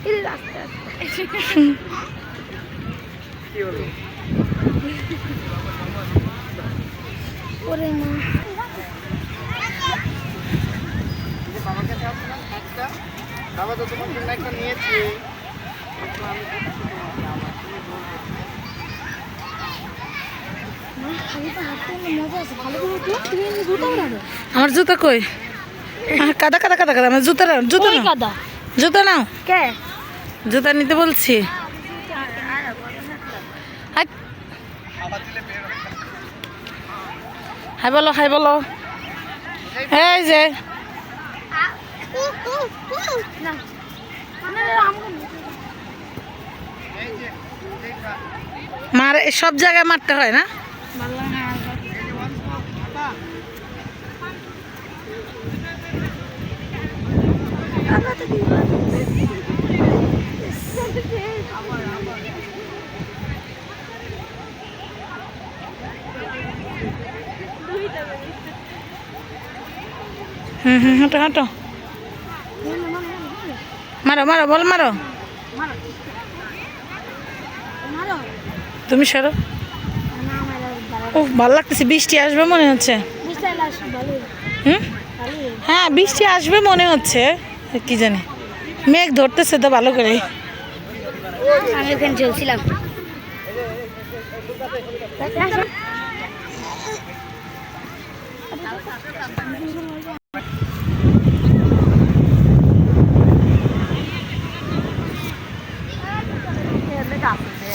আস্তে আস্তে ওরে মা। না বাবা তো তোমার জন্য একটা নিয়েছি আমার জুতো কই? কাদা কাদা কাদা কাদা আমার জুতা নাও জুতা নাও। জুতা নাও। কে? জুতা নিতে বলছি। হাই। বলো হাই বলো। এই যে। মার, সব জায়গায় মারতে হয় না? কাদা তো হুম হুম হাঁটো হাঁটো। মারো মারো, বল মারো। তুমি সরো। ও ভালো লাগতেছে, বৃষ্টি আসবে মনে হচ্ছে। হুম? হ্যাঁ বৃষ্টি আসবে মনে হচ্ছে, কি জানি। মেঘ ধরতেছে তো ভালো করে